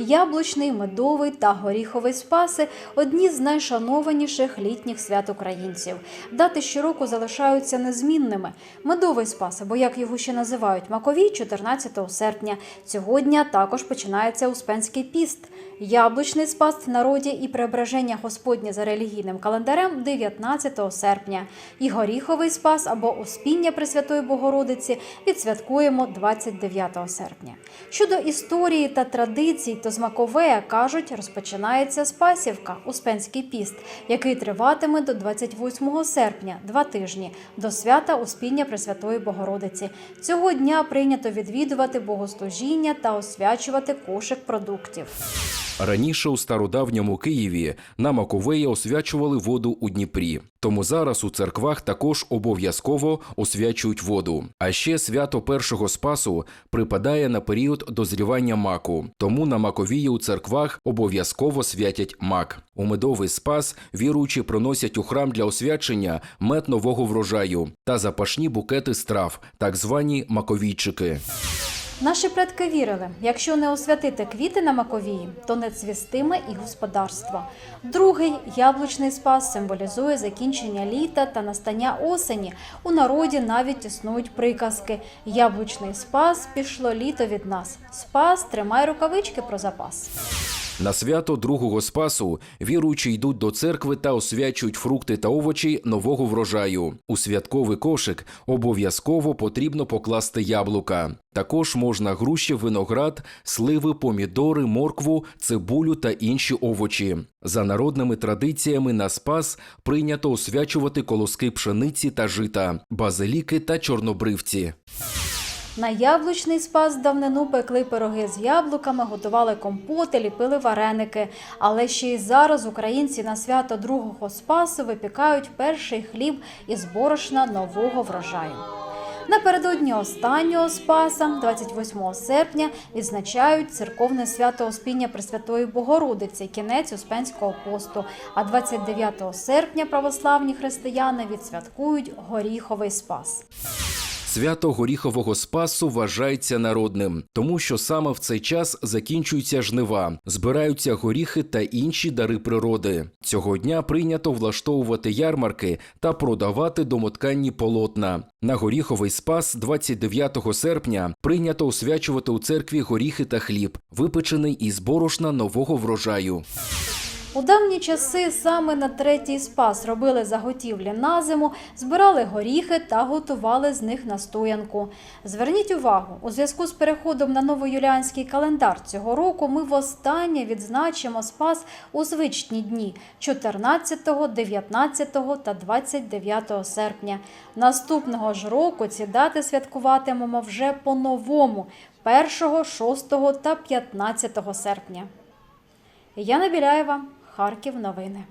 Яблучний, медовий та горіховий спаси одні з найшанованіших літніх свят українців. Дати щороку залишаються незмінними. Медовий спас, або як його ще називають, маковій 14 серпня. Цього дня також починається Успенський піст. Яблучний спас в народі і преображення Господнє за релігійним календарем 19 серпня. І горіховий спас або Успіння Пресвятої Богородиці відсвяткуємо 29 серпня. Щодо історії та традицій, то з Маковея кажуть, розпочинається Спасівка, Успенський піст, який триватиме до 28 серпня, два тижні, до свята Успіння Пресвятої Богородиці. Цього дня прийнято відвідувати богослужіння та освячувати кошик продуктів. Раніше у стародавньому Києві на Маковея освячували воду у Дніпрі. Тому зараз у церквах також обов'язково освячують воду. А ще свято першого спасу припадає на період дозрівання маку. Тому на Маковії у церквах обов'язково святять мак. У медовий спас віруючі приносять у храм для освячення мед нового врожаю та запашні букети страв, так звані маковійчики. Наші предки вірили, якщо не освятити квіти на Маковії, то не цвістиме і господарство. Другий яблучний спас символізує закінчення літа та настання осені. У народі навіть існують приказки: яблучний спас пішло літо від нас. Спас, тримай рукавички про запас. На свято другого спасу віруючі йдуть до церкви та освячують фрукти та овочі нового врожаю. У святковий кошик обов'язково потрібно покласти яблука. Також можна груші, виноград, сливи, помідори, моркву, цибулю та інші овочі. За народними традиціями на спас прийнято освячувати колоски пшениці та жита, базиліки та чорнобривці. На яблучний спас давнину пекли пироги з яблуками, готували компоти, ліпили вареники. Але ще й зараз українці на свято другого спасу випікають перший хліб із борошна нового врожаю. Напередодні останнього спаса, 28 серпня, відзначають церковне свято Успіння Пресвятої Богородиці, кінець Успенського посту. А 29 серпня православні християни відсвяткують горіховий спас. Свято горіхового спасу вважається народним, тому що саме в цей час закінчуються жнива, збираються горіхи та інші дари природи. Цього дня прийнято влаштовувати ярмарки та продавати домотканні полотна. На горіховий спас 29 серпня прийнято освячувати у церкві горіхи та хліб, випечений із борошна нового врожаю. У давні часи саме на третій спас робили заготівлі на зиму, збирали горіхи та готували з них настоянку. Зверніть увагу, у зв'язку з переходом на новоюліанський календар цього року ми востаннє відзначимо спас у звичні дні 14, 19 та 29 серпня. Наступного ж року ці дати святкуватимемо вже по-новому 1, 6 та 15 серпня. Яна Біляєва, Харків. Новини.